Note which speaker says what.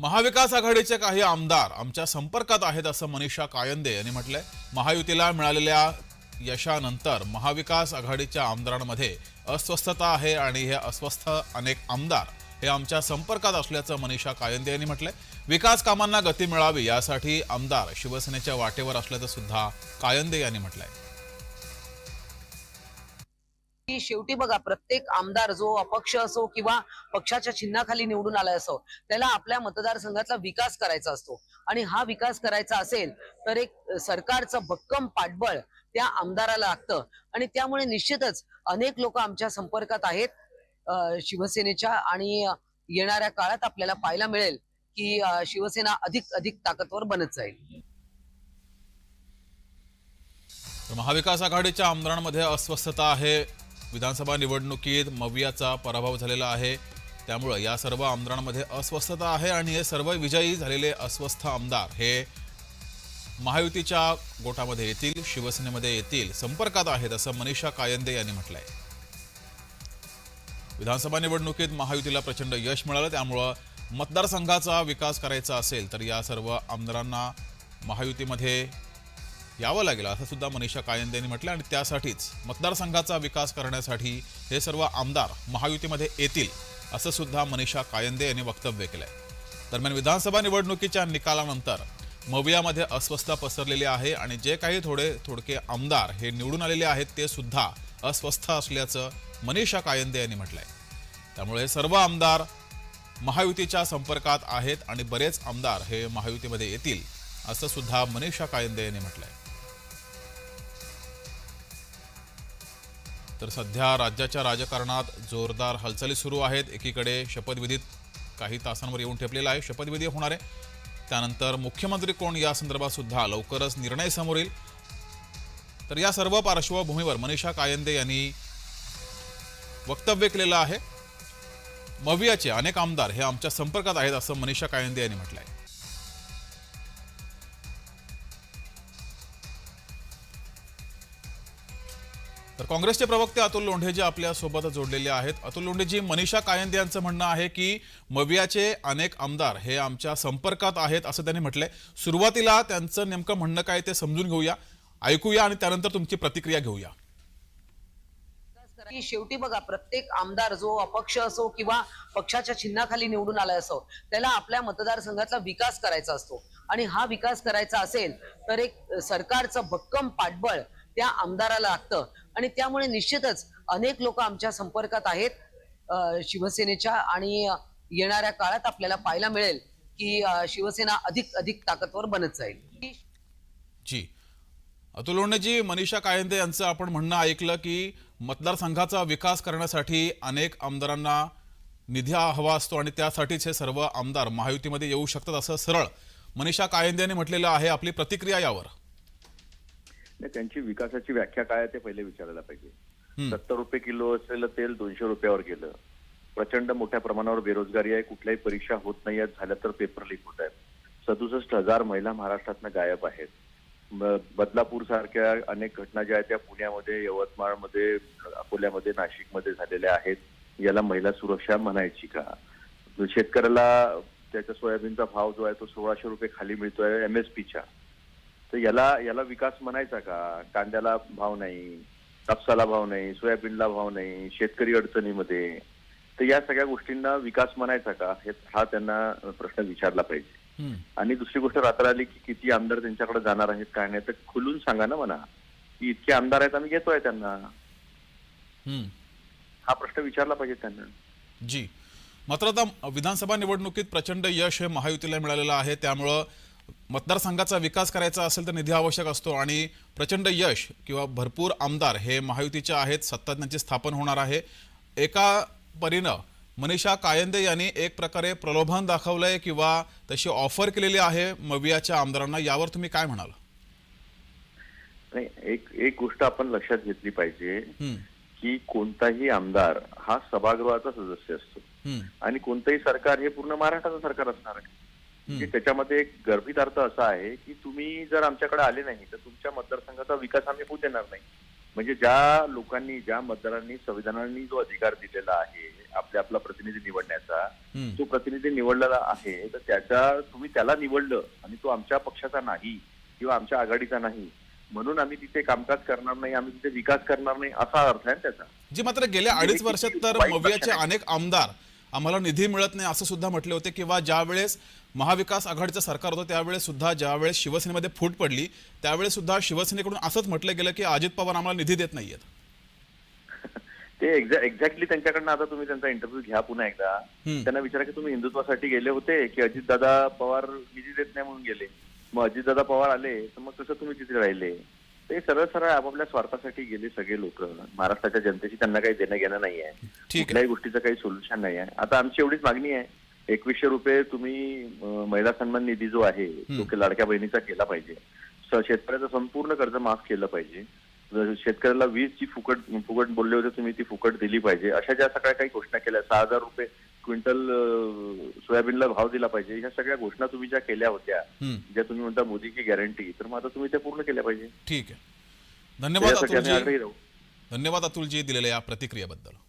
Speaker 1: महाविकास आघाडीचे काही आमदार आमच्या संपर्कात आहेत असं मनीषा कायंदे यांनी म्हटलंय. महायुतीला मिळालेल्या यशानंतर महाविकास आघाडीच्या आमदारांमध्ये अस्वस्थता आहे आणि हे अस्वस्थ अनेक आमदार हे आमच्या संपर्कात असल्याचं मनीषा कायंदे यांनी म्हटलंय. विकास कामांना गती मिळावी यासाठी आमदार शिवसेनेच्या वाटेवर असल्याचं सुद्धा कायंदे यांनी म्हटलंय.
Speaker 2: शेवटी बघा प्रत्येक आमदार जो अपक्ष असो किंवा पक्षाच्या चिन्हाखाली निवडून आला असो त्याला आपल्या मतदारसंघाचा विकास करायचा असतो. आणि हा विकास करायचा असेल तर एक सरकारचं भक्कम पाठबळ त्या आमदाराला लागतं. आणि त्यामुळे निश्चितच अनेक लोक आमच्या संपर्कात आहेत. शिवसेनेच्या आणि येणाऱ्या काळात आपल्याला पाहायला मिळेल की शिवसेना अधिक अधिक ताकदवर बनत जाईल.
Speaker 1: महाविकास आघाडीच्या आमदारांमध्ये अस्वस्थता आहे. विधानसभा निवडणुकीत मवियाचा पराभव झालेला आहे. त्यामुळं या सर्व आमदारांमध्ये अस्वस्थता आहे आणि हे सर्व विजयी झालेले अस्वस्थ आमदार हे महायुतीच्या गोटामध्ये येतील शिवसेनेमध्ये येतील संपर्कात आहेत असं मनीषा कायंदे यांनी म्हटलंय. विधानसभा निवडणुकीत महायुतीला प्रचंड यश मिळालं त्यामुळं मतदारसंघाचा विकास करायचा असेल तर या सर्व आमदारांना महायुतीमध्ये यावं लागेल असं सुद्धा मनीषा कायंदे यांनी म्हटलं आणि त्यासाठीच मतदारसंघाचा विकास करण्यासाठी हे सर्व आमदार महायुतीमध्ये येतील असं सुद्धा मनीषा कायंदे यांनी वक्तव्य केलंय. दरम्यान विधानसभा निवडणुकीच्या निकालानंतर मवियामध्ये अस्वस्थता पसरलेली आहे आणि जे काही थोडे थोडके आमदार हे निवडून आलेले आहेत ते सुद्धा अस्वस्थ असल्याचं मनीषा कायंदे यांनी म्हटलंय. त्यामुळे सर्व आमदार महायुतीच्या संपर्कात आहेत आणि बरेच आमदार हे महायुतीमध्ये येतील असं सुद्धा मनीषा कायंदे यांनी म्हटलंय. तर सध्या राज्याच्या राजकारणात जोरदार हालचाली सुरू आहेत. एकीकडे शपथविधीत काही तासांवर येऊन ठेपलेला आहे. शपथविधी होणार आहे. त्यानंतर मुख्यमंत्री कोण या संदर्भात सुद्धा लवकरच निर्णय समोर येईल. तर या सर्व पार्श्वभूमीवर मनीषा कायंदे यांनी वक्तव्य केलेलं आहे. मवियाचे अनेक आमदार हे आमच्या संपर्कात आहेत असं मनीषा कायंदे यांनी म्हटलं आहे तर काँग्रेसचे प्रवक्ते अतुल लोंढे जे आपल्यासोबत जोडलेले आहेत. अतुल लोंढेजी मनीषा कायंदे यांचं म्हणणं आहे की मवियाचे अनेक आमदार हे आमच्या संपर्कात आहेत असं त्यांनी म्हटलंय. सुरुवातीला त्यांचं नेमकं म्हणणं काय ते समजून घेऊया. ऐकूया आणि त्यानंतर तुमची प्रतिक्रिया घेऊया.
Speaker 2: की शेवटी बघा प्रत्येक आमदार जो अपक्ष असो किंवा पक्षाच्या चिन्हाखाली निवडून आलाय असो त्याला आपल्या मतदारसंघातला विकास करायचा असतो. आणि हा विकास करायचा असेल तर एक सरकारचं भक्कम पाठबळ त्या आमदाराला लागतं. आणि त्यामुळे निश्चितच अनेक लोक आमच्या संपर्कात आहेत. शिवसेनेच्या आणि येणाऱ्या काळात आपल्याला पाहायला मिळेल की शिवसेना अधिक अधिक ताकदवर बनत जाईल.
Speaker 1: जी. अतुल जी मनीषा कायंदे यांचं आपण म्हणणं ऐकलं की मतदारसंघाचा विकास करण्यासाठी अनेक आमदारांना निधी हवा असतो आणि त्यासाठीच हे सर्व आमदार महायुतीमध्ये येऊ शकतात असं सरळ मनीषा कायंदे यांनी म्हटलेलं आहे. आपली प्रतिक्रिया यावर.
Speaker 3: त्यांची विकासाची व्याख्या काय आहे ते पहिले विचारायला पाहिजे. सत्तर रुपये किलो असलेलं तेल दोनशे रुपयावर गेलं. प्रचंड मोठ्या प्रमाणावर बेरोजगारी आहे कुठल्याही परीक्षा होत नाही आहेत झाल्या तर पेपर लीक होत आहेत. सदुसष्ट हजार महिला महाराष्ट्रातनं गायब आहेत. बदलापूर सारख्या अनेक घटना ज्या आहेत त्या पुण्यामध्ये यवतमाळमध्ये अकोल्यामध्ये नाशिकमध्ये झालेल्या आहेत. याला महिला सुरक्षा म्हणायची का? शेतकऱ्याला त्याच्या सोयाबीनचा भाव जो आहे तो सोळाशे रुपये खाली मिळतोय एमएसपीच्या तर याला याला विकास म्हणायचा का? कांद्याला भाव नाही कापसाला भाव नाही सोयाबीनला भाव नाही शेतकरी अडचणीमध्ये. तर या सगळ्या गोष्टींना विकास म्हणायचा का? हे हा त्यांना प्रश्न विचारला पाहिजे. आणि दुसरी गोष्ट रात्र आली की किती आमदार त्यांच्याकडे जाणार आहेत काय नाही तर खुलून सांगा ना म्हणा. की इतके आमदार आहेत आम्ही घेतोय त्यांना. हा प्रश्न विचारला पाहिजे त्यांना.
Speaker 1: जी. मात्र आता विधानसभा निवडणुकीत प्रचंड यश हे महायुतीला मिळालेलं आहे. त्यामुळं मतदारसंघाचा विकास करायचा असेल तर निधी आवश्यक असतो आणि प्रचंड यश किंवा भरपूर आमदार हे महायुतीचे आहेत सत्ता त्यांची स्थापन होणार आहे. एका परीनं मनीषा कायंदे यांनी एक प्रकारे प्रलोभन दाखवलंय किंवा तशी ऑफर केलेली आहे मवियाच्या आमदारांना यावर तुम्ही काय म्हणाल?
Speaker 3: नाही एक एक गोष्ट आपण लक्षात घेतली पाहिजे की कोणताही आमदार हा सभागृहाचा सदस्य असतो. आणि कोणतंही सरकार हे पूर्ण महाराष्ट्राचं सरकार असणार आहे. म्हणजे त्याच्यामध्ये एक गर्भित अर्थ असा आहे की तुम्ही जर आमच्याकडे आले नाही तर तुमच्या मतदारसंघाचा विकास आम्ही होऊ देणार नाही म्हणजे ज्या लोकांनी ज्या मतदारांनी संविधानाने जो अधिकार दिलेला आहे आपल्या आपला प्रतिनिधी निवडण्याचा. तो प्रतिनिधी निवडलेला आहे तर त्याच्या तुम्ही त्याला निवडलं आणि तो आमच्या पक्षाचा नाही किंवा आमच्या आघाडीचा नाही म्हणून आम्ही तिथे कामकाज करणार नाही आम्ही तिथे विकास करणार नाही असा अर्थ आहे त्याचा
Speaker 1: जी मात्र गेल्या अडीच वर्षात तर. अनेक आमदार आम्हाला निधी मिळत नाही असं सुद्धा म्हटले होते किंवा ज्या वेळेस महाविकास आघाडीचं सरकार होतं त्यावेळेस सुद्धा ज्या वेळेस शिवसेनेमध्ये फूट पडली त्यावेळेस सुद्धा शिवसेनेकडून असंच म्हटलं गेलं की अजित पवार आम्हाला निधी देत नाहीयेत.
Speaker 3: ते एक्झॅक्टली त्यांच्याकडनं आता तुम्ही त्यांचा इंटरव्ह्यू घ्या पुन्हा एकदा. त्यांना विचारा की तुम्ही हिंदुत्वासाठी गेले होते की अजितदादा पवार निधी देत नाही म्हणून गेले. मग अजितदादा पवार आले तर मग कसं तुम्ही तिथे राहिले? ते सरळ सरळ आपापल्या स्वार्थासाठी गेले सगळे लोक. महाराष्ट्राच्या जनतेशी त्यांना काही देणं घेणं नाही आहे. कुठल्याही गोष्टीचं काही सोल्युशन नाही आहे. आता आमची एवढीच मागणी आहे. एकवीसशे रुपये तुम्ही महिला सन्मान निधी जो आहे तो की लाडक्या बहिणीचा केला पाहिजे. शेतकऱ्याचं संपूर्ण कर्ज माफ केलं पाहिजे. शेतकऱ्याला वीज जी फुकट फुकट बोलले होते तुम्ही ती फुकट दिली पाहिजे. अशा ज्या सगळ्या काही घोषणा केल्या सहा हजार रुपये क्विंटल सोयाबीनला भाव दिला पाहिजे. ह्या सगळ्या घोषणा तुम्ही ज्या केल्या होत्या. ज्या तुम्ही म्हणता मोदीची गॅरंटी तर मग आता तुम्ही त्या पूर्ण केल्या पाहिजे.
Speaker 1: ठीक आहे. धन्यवाद धन्यवाद अतुलजी दिलेल्या या प्रतिक्रियेबद्दल.